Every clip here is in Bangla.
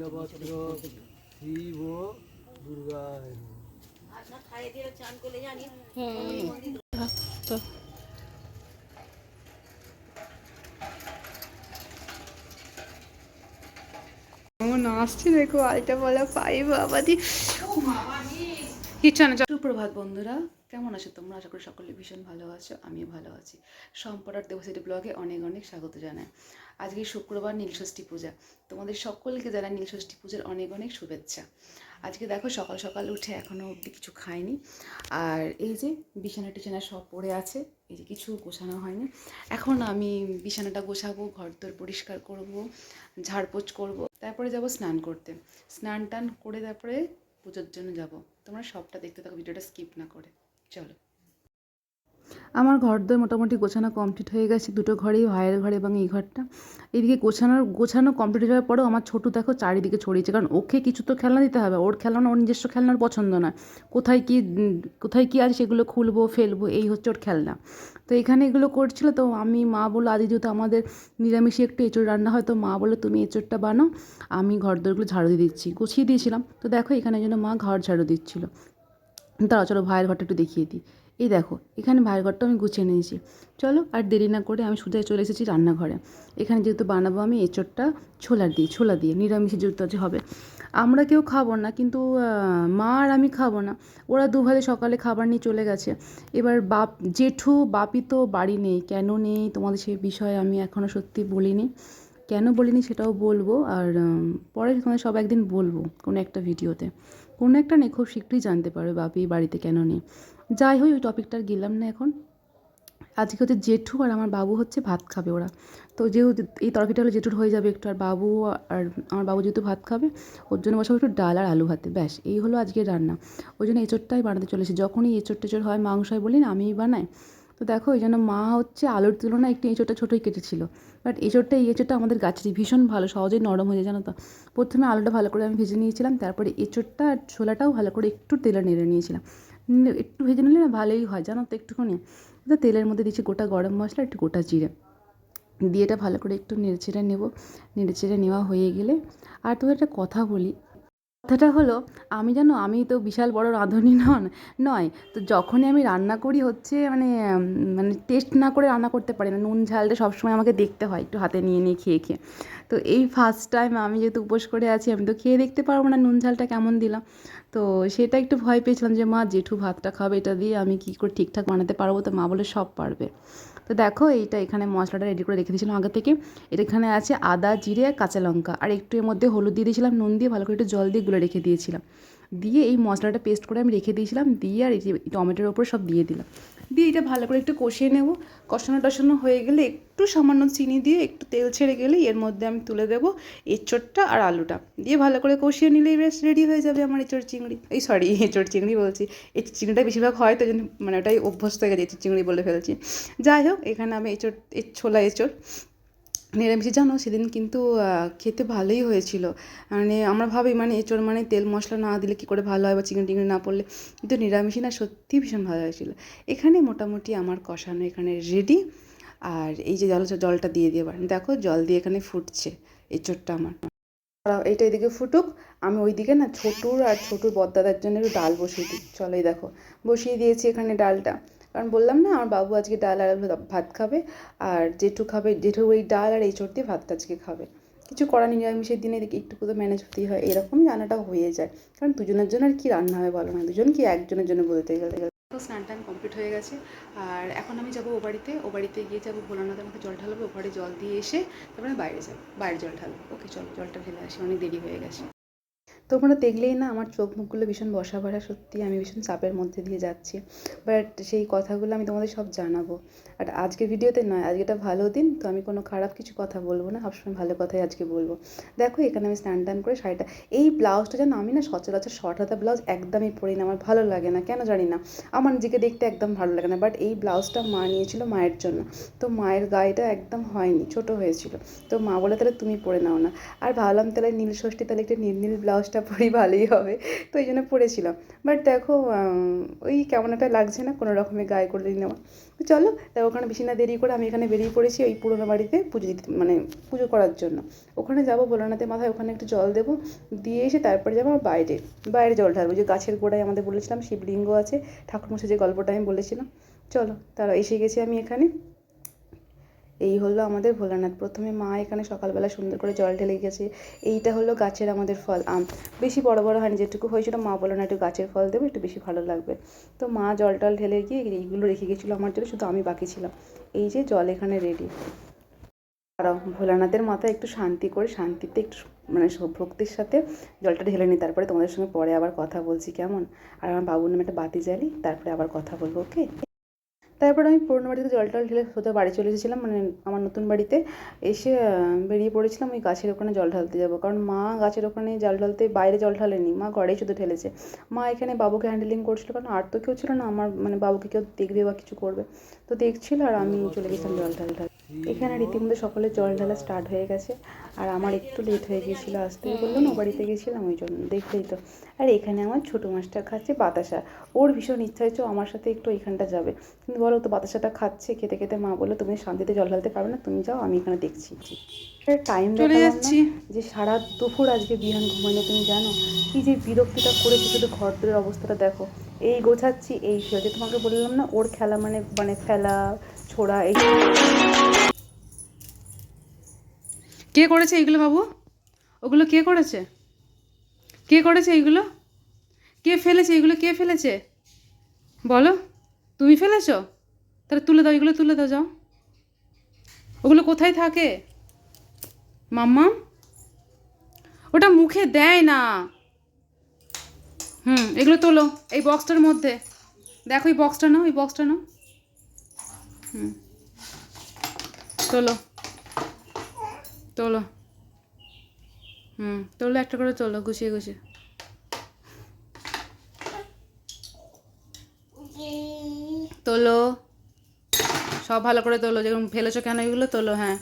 নীলভদ্র শিব ও দুর্গা আসছে দেখো আলটা বলা পাই বাবা দি কিচ্ছু না সুপ্রভাত বন্ধুরা, কেমন আছো তোমরা? আশা করি সকলে ভীষণ ভালো আছো, আমিও ভালো আছি। সম্পরার দেবসিটি ব্লগে অনেক অনেক স্বাগত জানাই। আজকে শুক্রবার নীলষষ্ঠী পূজা। তোমাদের সকলকে জানাই নীলষষ্ঠী পূজার অনেক অনেক শুভেচ্ছা। আজকে দেখো, সকাল সকাল উঠে এখনও অবধি কিছু খাইনি। আর এই যে বিছানা টিছানা সব পড়ে আছে, এই যে কিছু গোছানো হয়নি। এখন আমি বিছানাটা গোছাবো ঘর দর পরিষ্কার করব, ঝাড়পোছ করব, তারপরে যাব স্নান করতে। স্নান টান করে তারপরে পুজোর জন্য যাব। তোমরা সবটা দেখতে থাকো, ভিডিওটা স্কিপ না করে। চলো। আমার ঘর দর মোটামুটি গোছানো কমপ্লিট হয়ে গেছে। দুটো ঘরেই, ভাইয়ের ঘরে এবং এই ঘরটা। এদিকে গোছানোর, গোছানো কমপ্লিট যাওয়ার পরেও আমার ছোটো দেখো চারিদিকে ছড়িয়েছে। কারণ ওকে কিছু তো খেলনা দিতে হবে, ওর খেলনা ওর নিজস্ব খেলনার পছন্দ না কোথায় কি কোথায় কি আছে সেগুলো খুলবো, ফেলব, এই হচ্ছে ওর খেলনা। তো এখানে এগুলো করছিল, তো আমি মা বলো আদি যেহেতু আমাদের নিরামিষে একটু এঁচড় রান্না হয়, তো মা বলো তুমি এঁচড়টা বানাও, আমি ঘর দরগুলো ঝাড়ু দিয়ে দিচ্ছি। গুছিয়ে দিয়েছিলাম। তো দেখো, এখানে যেন মা ঘর ঝাড়ু দিচ্ছিল। তারা চলো ভাইয়ের ঘরটা একটু দেখিয়ে দিই। এই দেখো, এখানে ভাইয়ের ঘরটা আমি গুছিয়ে নিয়েছি। চলো আর দেরি না করে আমি সোজা চলে এসেছি রান্নাঘরে। এখানে যেহেতু বানাবো আমি এঁচড়টা ছোলার দিয়ে, ছোলা দিয়ে নিরামিষে যেহেতু আছে হবে। আমরা কেউ খাব না, কিন্তু মা আর আমি খাব না। ওরা দু ভাই সকালে খাবার নিয়ে চলে গেছে। এবার বাপ, জেঠু, বাপি তো বাড়ি নেই। কেন নেই তোমাদের সেই বিষয়ে আমি এখনও সত্যি বলিনি। কেন বলিনি সেটাও বলব। আর পরে তোমাদের সব একদিন বলব কোনো একটা ভিডিওতে। কোনো একটা নেই, খুব শীঘ্রই জানতে পারবে বাপি বাড়িতে কেন নেই। যাই হোক, ওই টপিকটা গেলাম না এখন। আজকে হচ্ছে জেঠু আর আমার বাবু হচ্ছে ভাত খাবে ওরা। তো যেহেতু এই তরকারিটা হলে জেঠুর হয়ে যাবে একটু, আর বাবু আর আমার বাবু যেহেতু ভাত খাবে, ওর জন্য বসাবো একটু ডাল আর আলু ভাতে। ব্যাস, এই হলো আজকে রান্না। ওই জন্য এঁচোড়টাই বানাতে চলেছি। যখনই এঁচোড় টেচোড় হয়, মাংস হয় বলি না, আমিই বানাই। তো দেখো, এই জন্য মা হচ্ছে আলুর তুলনায় একটু এঁচোড়টা ছোটোই কেটেছিল। বাট এঁচোড়টা, এই এঁচোড়টা আমাদের গাছেরই ভীষণ ভালো, সহজেই নরম হয়ে যায়, জানো তো? প্রথমে আলুটা ভালো করে আমি ভেজে নিয়েছিলাম, তারপরে এঁচোড়টা আর ছোলাটাও ভালো করে একটু তেলে নেড়ে নিয়েছিলাম। নিয়ে একটু ভেজে নিলে না ভালোই হয়, জানো তো একটুখানি। তো তেলের মধ্যে দিচ্ছি গোটা গরম মশলা, একটু গোটা জিরে। দিয়ে এটা ভালো করে একটু নেড়েচেড়ে নেব। নেড়েচেড়ে নেওয়া হয়ে গেলে আর তো একটা কথা বলি। কথাটা হলো, আমি জানো, আমি তো বিশাল বড় রাঁধুনি নন, নয়। তো যখনই আমি রান্না করি হচ্ছে মানে মানে টেস্ট না করে রান্না করতে পারি না, নুন ঝালটা সবসময় আমাকে দেখতে হয়, একটু হাতে নিয়ে নিয়ে খেয়ে খেয়ে। তো এই ফার্স্ট টাইম আমি যেহেতু উপোস করে আছি, আমি তো খেয়ে দেখতে পারব না নুন ঝালটা কেমন দিলাম। তো সেটা একটু ভয় পেয়েছিলাম যে, মা, জেঠু ভাতটা খাবে, এটা দিয়ে আমি কী করে ঠিকঠাক বানাতে পারব? তো মা বলে সব পারবে। তো দেখো, এইটা এখানে মশলাটা রেডি করে রেখে দিয়েছিলাম আগে থেকে। এটা এখানে আছে আদা, জিরে আর কাঁচা লঙ্কা। আর একটু এর মধ্যে হলুদ দিয়ে দিয়েছিলাম, নুন দিয়ে ভালো করে একটু জল দিয়ে গুলে রেখে দিয়েছিলাম। দিয়ে এই মশলাটা পেস্ট করে আমি রেখে দিয়েছিলাম, দিয়ে আর এই টমেটোর ওপরে সব দিয়ে দিলাম। দিয়ে এটা ভালো করে একটু কষিয়ে নেব। কষানো টষানো হয়ে গেলে একটু সামান্য চিনি দিয়ে একটু তেল ছেড়ে গেলে এর মধ্যে আমি তুলে দেবো এঁচোড়টা আর আলুটা। দিয়ে ভালো করে কষিয়ে নিলেই বেশ রেডি হয়ে যাবে আমার এঁচোড় চিংড়ি। এই সরি এঁচোড় চিংড়ি বলছি। এই চিংড়িটা বেশিরভাগ হয় তো মানে ওটাই অভ্যস্ত হয়ে গেছে, এঁচোড় চিংড়ি বলে ফেলছি। যাই হোক, এখানে আমি এঁচোড় ছোলা এঁচোড় নিরামিষে জানো সেদিন কিন্তু খেতে ভালোই হয়েছিল। মানে আমরা ভাবি মানে এঁচোড় মানে তেল মশলা না দিলে কী করে ভালো হয় বা চিকেন টিকেন না পড়লে? কিন্তু নিরামিষে না, সত্যি ভীষণ ভালো হয়েছিল। এখানে মোটামুটি আমার কষানো এখানে রেডি আর এই যে জল, জলটা দিয়ে দিয়ে দেখো, জল দিয়ে এখানে ফুটছে এঁচোড়টা আমার। এইটা এদিকে ফুটুক, আমি ওইদিকে না ছোটুর আর ছোটুর বদ্দাদার জন্য একটু ডাল বসিয়ে দিই। চলো এই দেখো, বসিয়ে দিয়েছি এখানে ডালটা। কারণ বললাম না, আমার বাবু আজকে ডাল আর ভাত খাবে, আর জেঠু খাবে জেঠু ওই ডাল আর এই চোর দিয়ে ভাতটা আজকে খাবে। কিছু করা নেই নিরামিষের দিনে দেখি একটু তো ম্যানেজ হতেই হয় এরকমই রান্নাটা হয়ে যায়। কারণ দুজনের জন্য আর কি রান্না হয় বলো না, দুজন কি একজনের জন্য বলতে গেলে? তো স্নান টান কমপ্লিট হয়ে গেছে, আর এখন আমি যাব ও বাড়িতে ও বাড়িতে গিয়ে যাব ভোলানাথের আমাকে জল ঢালবে ও ঘরে জল দিয়ে এসে তারপরে বাইরে যাব, বাইরে জল ঢালবো। ওকে চলো, জলটা ঢেলে আসি, অনেক দেরি হয়ে গেছে। তোমরা দেখলেই না আমার চোখ মুখগুলো ভীষণ বসা ভরা সত্যি আমি ভীষণ চাপের মধ্যে দিয়ে যাচ্ছি। বাট সেই কথাগুলো আমি তোমাদের সব জানাব। আর আজকের ভিডিওতে নয়, আজকে একটা ভালো দিন, তো আমি কোনো খারাপ কিছু কথা বলব না, সবসময় ভালো কথাই আজকে বলব। দেখো, এখানে আমি স্নান টান করে শাড়িটা, এই ব্লাউজটা যেন আমি না সচরাচর শর্ট হাতা ব্লাউজ একদমই পরি না, আমার ভালো লাগে না, কেন জানি না। আমার নিজেকে দেখতে একদম ভালো লাগে না বাট এই ব্লাউজটা মা নিয়েছিল মায়ের জন্য। তো মায়ের গায়েটা একদম হয়নি, ছোট হয়েছিল। তো মা বলে, তাহলে তুমি পরে নাও না। আর ভাবলাম, তাহলে নীল ষষ্ঠী, তাহলে একটা নীল নীল ব্লাউজটা পরি ভালোই হবে। তো এই জন্য পড়েছিলাম। বাট দেখো ওই কেমন একটা লাগছে না, কোনো রকমের গায়ে করে নেওয়া তো চলো তাই ওখানে বেশি না দেরি করে আমি এখানে বেরিয়ে পড়েছি ওই পুরোনো বাড়িতে পুজো দিতে মানে পুজো করার জন্য। ওখানে যাব ভোলানাথের মাথায়, ওখানে একটু জল দেবো। দিয়ে এসে তারপরে যাব আমার বাইরে। বাইরে জল ঢালবো। যে গাছের গোড়ায় আমাদের বলেছিলাম শিবলিঙ্গ আছে। ঠাকুরমশাই যে গল্পটা আমি বলেছিলাম। চলো, তারা এসে গেছি আমি এখানে। এই হলো আমাদের ভোলানাথ। প্রথমে মা এখানে সকালবেলা সুন্দর করে জল ঢেলে গেছে এইটা হলো গাছের আমাদের ফল আম। বেশি বড় বড় হয়নি, যেটুকু হয়েছিল মা বলল, না, একটু গাছের ফল দেবো, একটু বেশি ভালো লাগবে। তো মা জল টল ঢেলে গিয়ে এইগুলো রেখে গেছিল আমার জন্য, শুধু আমি বাকি ছিলাম। এই যে জল এখানে রেডি দাঁড়াও, ভোলানাথের মাথায় একটু শান্তি করে, শান্তিতে একটু মানে ভক্তির সাথে জলটা ঢেলে নিই, তারপরে তোমাদের সঙ্গে পরে আবার কথা বলছি, কেমন? আর আমার বাবুর নামে একটা বাতি জ্বালি, তারপরে আবার কথা বলব ওকে তারপর আমি পুরনো বাড়িতে জল টল ঢেলে সোজা বাড়ি চলে এসেছিলাম মানে আমার নতুন বাড়িতে এসে বেরিয়ে পড়েছিলাম ওই গাছের ওখানে জল ঢালতে যাব। কারণ মা গাছের ওখানে জল ঢালতে বাইরে জল ঢালেনি মা ঘরেই শুধু ঢেলেছে। মা এখানে বাবুকে হ্যান্ডেলিং করছিল কারণ আর তো কেউ ছিল না আমার মানে বাবুকে কেউ দেখবে বা কিছু করবে। তো দেখছিল আর আমি চলে গেছিলাম জল ঢাল ঢাল। এখানে রীতিমতো সকলে জল ঢালা স্টার্ট হয়ে গেছে। আর আমার একটু লেট হয়ে গিয়েছিল আসতে বলল না বাড়িতে গেছিলাম ওই জন্য দেখলেই তো আর এখানে আমার ছোটো মাছটা খাচ্ছে বাতাসা। ওর ভীষণ ইচ্ছা হয়েছে আমার সাথে একটু এখানটা যাবে। কিন্তু বলো তো বাতাসাটা খাচ্ছে খেতে খেতে মা বলল তুমি শান্তিতে জল ঢালতে পারবে না তুমি যাও আমি এখানে দেখছি। টাইম চলে যাচ্ছি। যে সারা দুপুর আজকে বিহান ঘুমাইনি তুমি জানো? কি যে বিরক্তিটা করেছে শুধু ঘর দূরের অবস্থাটা দেখো। এই গোছাচ্ছি, এই ফেলছে তোমাকে বললাম না, ওর খেলা মানে মানে ফেলা, ছোড়া, এই কে করেছে এইগুলো বাবু? ওগুলো কে করেছে? কে করেছে এইগুলো? কে ফেলেছে এইগুলো? কে ফেলেছে? বলো, তুমি ফেলেছো? তাহলে তুলে দাও, এগুলো তুলে দাও, যাও। ওগুলো কোথায় থাকে? মাম্মা ওটা মুখে দেয় না। হুম, এগুলো তোলো, এই বক্সটার মধ্যে। দেখো এই বক্সটা নাও, এই বক্সটা নাও। হুম, তোলো তোলো। হুম, তোলো একটা করে, তোলো, গুছিয়ে গুছিয়ে। তোলো, সব ভালো করে তোলো, যেরকম ফেলেছো কেন এগুলো, তোলো হ্যাঁ।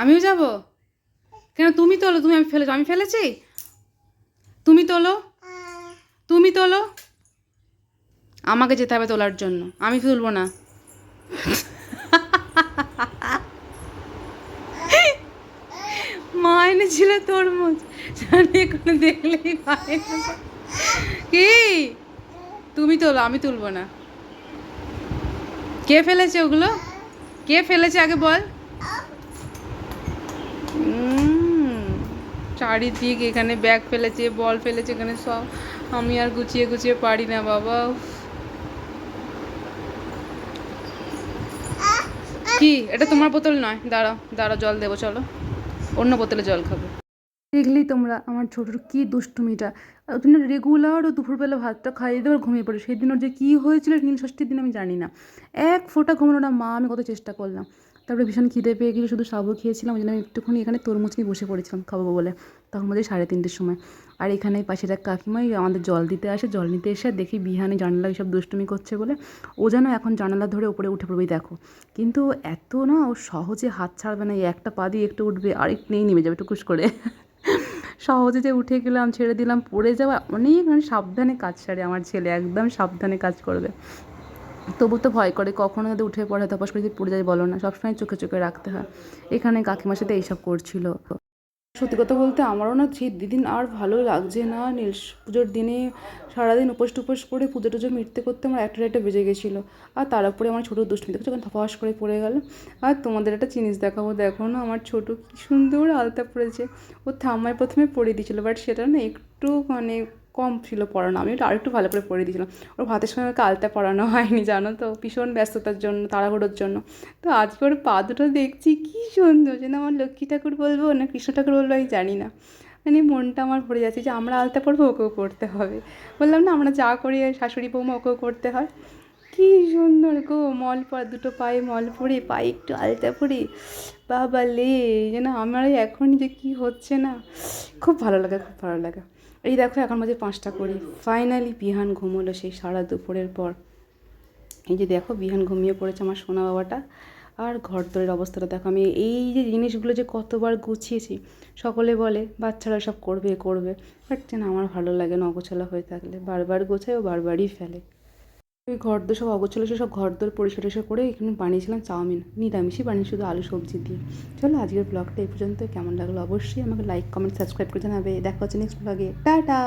আমিও যাব। কেন তুমি তোলো, তুমি আমি ফেলেছো আমি ফেলেছি? তুমি তোলো? তুমি তোলো? আমাকে যেতে হবে তোলার জন্য। আমি তুলবো না। মা এনেছিল তরমুজ। কোনো দেখলেই কি? তুমি তোলো, আমি তুলবো না। কে ফেলেছে ওগুলো? কে ফেলেছে আগে বল? চারিদিক এখানে ব্যাগ ফেলেছে, বল ফেলেছে, এখানে সব আমি আর গুছিয়ে গুছিয়ে পারি না বাবা। কি? এটা তোমার বোতল নয়। দাঁড়াও দাঁড়া জল দেবো, চলো। অন্য বোতলে জল খাব। দেখলেই তোমরা, আমার ছোটোর কী দুষ্টুমিটা। জন্য রেগুলার ও দুপুরবেলা ভাতটা খাইয়ে দেওয়ার ঘুমিয়ে পড়ে। সেই দিন ওর যে কী হয়েছিল নীল ষষ্ঠীর দিন আমি জানি না। এক ফোঁটা ঘুমানো না মা আমি কত চেষ্টা করলাম। তারপরে ভীষণ খিদে পেয়ে গেলে, শুধু সাবু খেয়েছিলাম, ওই জন্য আমি একটুখানি এখানে তরমুজ নিয়ে বসে পড়েছিলাম খাব বলে। তখন মধ্যে সাড়ে তিনটের সময়। আর এখানে পাশের এক কাকিমাই আমাদের জল দিতে আসে, জল নিতে এসে দেখি বিহানে জানালা সব দুষ্টুমি করছে বলে। ও যেন এখন জানালা ধরে ওপরে উঠে পড়বেই দেখো। কিন্তু এত না, ও সহজে হাত ছাড়বে না, এই একটা পা দিয়ে একটু উঠবে আর একটু নেই, নেমে যাবে টুকুস করে। সহজে যে উঠে গেলাম, ছেড়ে দিলাম, পড়ে যাওয়া অনেক মানে সাবধানে কাজ সারে আমার ছেলে, একদম সাবধানে কাজ করবে। তবু তো ভয় করে, কখনো যদি উঠে পড়ে তপস করে যদি পড়ে যায়, বলো না। সবসময় চোখে চোখে রাখতে হয়। এখানে কাকিমার সাথে এইসব করছিল। সত্যি কথা বলতে আমারও না সেই দিদিন আর ভালো লাগছে না। নীল পুজোর দিনে সারাদিন উপোস টুপোস করে পুজো টুজো মিটতে করতে আমার একটা একটা বেজে গেছিল। আর তার উপরে আমার ছোটো দুষ্টুমি দেখো যখন ধপাস করে পড়ে গেল? আর তোমাদের একটা জিনিস দেখাবো, দেখো না আমার ছোটো কী সুন্দর আলতা পড়েছে। ও থাম্মায় প্রথমে পরিয়ে দিয়েছিলো বাট সেটা না একটু মানে কম ছিল পড়ানো, আমি ওটা আরেকটু ভালো করে পড়ে দিয়েছিলাম। ওর ভাতের সঙ্গে ওকে আলতা পড়ানো হয়নি, জানো তো? ভীষণ ব্যস্ততার জন্য, তাড়াহুড়োর জন্য। তো আজকে ওর পা দুটো দেখছি, কী সুন্দর! যেন আমার লক্ষ্মী ঠাকুর বলব না কৃষ্ণ ঠাকুর বলব, আমি জানি না। মানে মনটা আমার ভরে যাচ্ছে যে আমরা আলতা পড়ব ওকেও পড়তে হবে। বললাম, না, আমরা যা করি, শাশুড়ি বৌমা, ওকেও করতে হয়। কি সুন্দর গো, মল পর দুটো পায়ে মল পরে, পায়ে একটু আলতা পরে। বাবা লে, যেন আমার এখন যে কি হচ্ছে না। খুব ভালো লাগে, খুব ভালো লাগে। এই দেখো, এখন মাঝে পাঁচটা করি ফাইনালি বিহান ঘুমোলো সেই সারা দুপুরের পর। এই যে দেখো, বিহান ঘুমিয়ে পড়েছে আমার সোনা বাবাটা। আর ঘর দরের অবস্থাটা দেখো, আমি এই যে জিনিসগুলো যে কতবার গুছিয়েছি, সকলে বলে, বাচ্চারা সব করবে করবে। বাট না আমার ভালো লাগে নগোছালা হয়ে থাকলে। বারবার গোছায় ও বারবারই ফেলে। ওই ঘরদোর সব অগোছালো সব ঘরদোর পরিষ্কার টরিষ্কার করে এখানে বানিয়েছিলাম চাউমিন, নিরামিষই বানিয়ে শুধু আলু সবজি দিয়ে। চলো আজকের ব্লগটা এই পর্যন্ত কেমন লাগল অবশ্যই আমাকে লাইক কমেন্ট সাবস্ক্রাইব করে জানাবে। দেখা হচ্ছে নেক্সট ব্লগে টাটা!